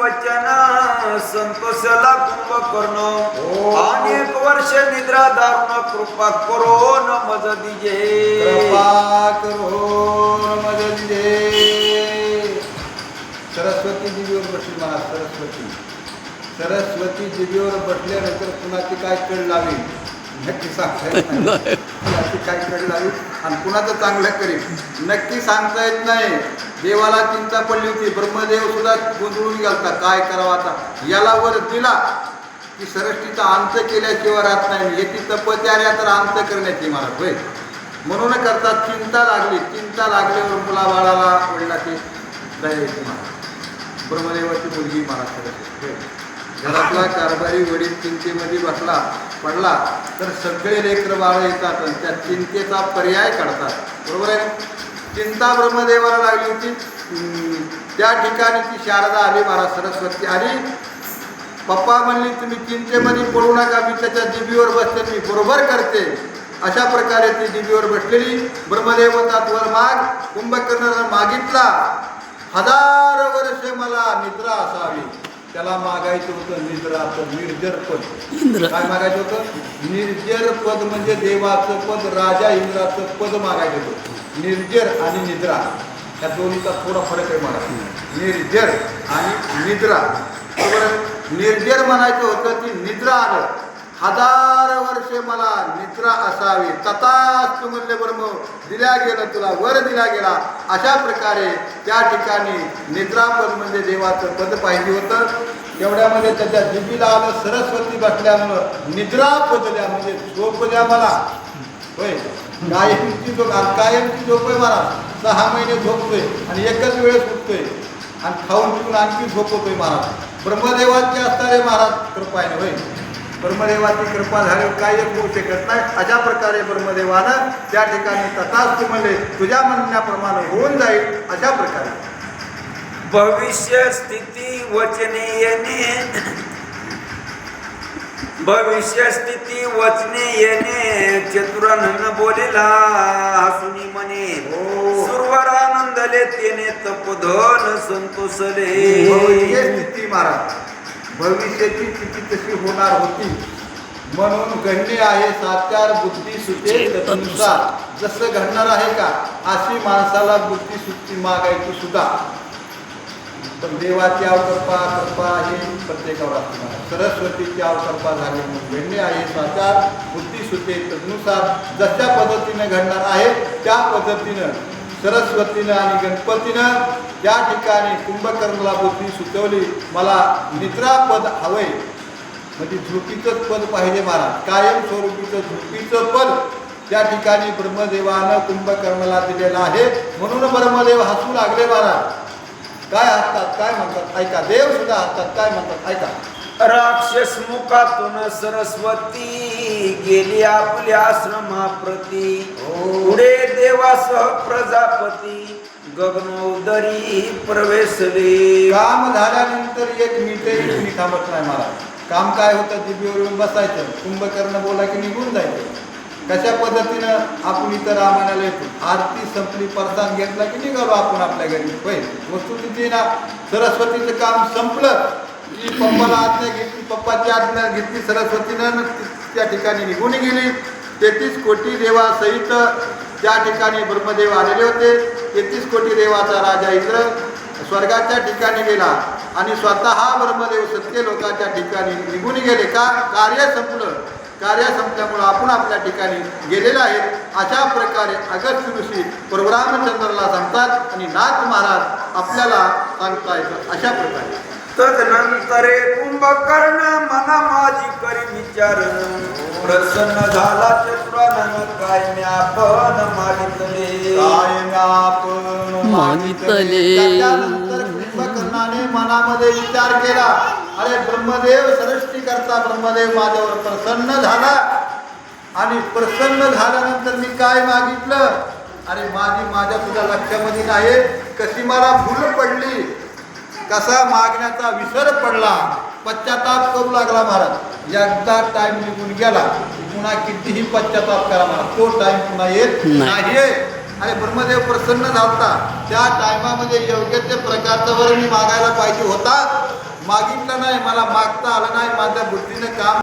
वचन संतोषला कुंभकर्ण हो. अनेक वर्ष निद्रा दारुण कृपा करो न मज दिजे. कृपा करो मदत दे सरस्वती देवीवर बसली मला सरस्वती. सरस्वती देवीवर बसल्यानंतर पुन्हा ती काय कळ लावी नक्की सांगता येत काय आणि कुणाचं चांगलं करील नक्की सांगता येत नाही. देवाला चिंता पडली होती. ब्रह्मदेव सुद्धा गोंधळून गेलता. काय करावं आता? याला वर दिला की सरष्टीचा अंत केल्याशिवाय राहत नाही. याची तपचार्या तर अंत करण्याची मला होय म्हणून करतात चिंता लागली. चिंता लागल्यावर मुलाबाळाला वडिलाची दया येते मला. ब्रह्मदेवाची मुलगी मला सरस्वती. होय. घरातला कारभारी वडील चिंतेमध्ये बसला पडला तर सगळे लेकर बाळ येतात आणि त्या चिंतेचा पर्याय काढतात. बरोबर आहे चिंता ब्रह्मदेवाला लागली होती. त्या ठिकाणी ती शारदा आली महाराज सरस्वती आली. पप्पा म्हणली तुम्ही चिंतेमध्ये पडू नका मी त्याच्या जिबीवर बसते मी बरोबर करते. अशा प्रकारे ती जिबीवर बसलेली. ब्रह्मदेवतात वर माग. कुंभकर्णानं मागितला. हजार वर्ष मला निद्रा असावी. त्याला मागायचं होतं निद्रा तर निर्जर पद. काय मागायचं होतं? निर्जर पद म्हणजे देवाचं पद राजा इंद्राचं पद मागायचं होतं. निर्जर आणि निद्रा. या दोन्हीचा थोडा फरक आहे मला. निर्जर आणि निद्रा. बरोबर? निर्जर म्हणायचं होतं की निद्रा आलं. हजार म्हणजे मला निद्रा असावी. तथाच तू म्हणले ब्रह्म दिल्या गेलं तुला वर दिला गेला. अशा प्रकारे त्या ठिकाणी निद्रापद म्हणजे देवाचं पद पाहिजे होतं. एवढ्यामध्ये त्याच्या दिबीला आलं सरस्वती बसल्यामुळं निद्रापद द्या म्हणजे झोप द्या मला. होय. कायमची झोप कायमची झोप आहे मला. सहा महिने झोपतोय आणि एकच वेळेस उठतोय. आणि खाऊन पिऊन आणखी झोपतोय महाराज ब्रह्मदेवाची असणारे महाराज कृपा होय. ब्रह्मदेवाची कृपा झाली. काही एक होऊ शकत नाही. अशा प्रकारे ब्रह्मदेवानं त्या ठिकाणी तथाच तू म्हणले तुझ्या म्हणण्याप्रमाणे होऊन जाईल. अशा प्रकारे. भविष्य स्थिती वचने येणे भविष्य स्थिती वचने येणे चतुरानन बोलिला हसुनी म्हणे हो. सुरवर आनंदले तेने तपधन संतोषले. भविष्य स्थिती महाराज. भविष्याची स्थिती तशी होणार होती. म्हणून घडणे आहे साचार बुद्धी सुचे तत्नुसार जसं घडणार आहे का अशी माणसाला बुद्धी सुट्टी मागायची सुद्धा. पण देवाची अवकल्पा कल्पा ही प्रत्येकावर असणार. सरस्वतीची अवकल्पा झाली म्हणून घडणे आहे साचार बुद्धी सुचे तदनुसार जशा पद्धतीनं घडणार आहे त्या पद्धतीनं सरस्वतीनं आणि गणपतीनं या ठिकाणी कुंभकर्णला बुद्धी सुचवली. मला निद्रापद हवंय म्हणजे झोपीचंच पद पाहिजे महाराज कायम स्वरूपीचं झोपीचं पद. त्या ठिकाणी ब्रह्मदेवानं कुंभकर्णाला दिलेलं आहे. म्हणून ब्रह्मदेव हसू लागले महाराज काय हसतात? काय म्हणतात? ऐका. देव सुद्धा हसतात. काय म्हणतात? ऐका. राक्षस मुखातून सरस्वती गेली आपल्या आश्रमाप्रती. हो. पुढे देवासह प्रजापती. गगनोदरी प्रवेशले. काम झाल्यानंतर एक मिनिटही मी थांबत नाही मला. काम काय होतं जिबीवर येऊन बसायचं. कुंभकर्ण बोला की निघून जायचं. कशा पद्धतीनं आपण इथं रामायणाला येतो? आरती संपली परदान घेतला की निघालो आपण आपल्या घरी. होय वस्तू तिथे ना सरस्वतीचं काम संपलं. की पप्पाला आज्ञा घेतली पप्पाची आज्ञा घेतली सरस्वतीनं त्या ठिकाणी निघून गेली. तेहतीस कोटी देवासहित त्या ठिकाणी ब्रह्मदेव आलेले होते. तेहतीस कोटी देवाचा राजा इंद्र स्वर्गाच्या ठिकाणी गेला आणि स्वतः ब्रह्मदेव सत्य लोकाच्या ठिकाणी निघून गेले का? कार्य संपलं. कार्य संपल्यामुळं आपण आपल्या ठिकाणी गेलेला आहे. अशा प्रकारे अगस्त ऋषी परशुरामचंद्राला सांगतात आणि नाथ महाराज आपल्याला सांगता येतं अशा प्रकारे. तदनंतरे कुंभकर्ण मना माझी करी विचार प्रसन्न झाला चतुरानन काय आपण मागितले काय आपण मागितले. कुंभकर्णाने मनामध्ये विचार केला अरे ब्रह्मदेव सृष्टी करता ब्रह्मदेव माझ्यावर प्रसन्न झाला. आणि प्रसन्न झाल्यानंतर मी काय मागितलं? अरे माझी माझ्या तुझ्या लक्षामध्ये नाही कशी मला भूल पडली? कसा मागण्याचा विसर पडला पश्चाताप करू लागला महाराज. एकदा टाइम निघून गेला पुन्हा कितीही पश्चाताप करा महाराज. तो टाइम पुन्हा येत नाही. अरे ब्रह्मदेव प्रसन्न झालता. त्या टायमामध्ये योग्य ते प्रकारचं वर मी मागायला पाहिजे होतं होता. मागितलं नाही मला मागता आलं नाही माझ्या बुद्धीनं काम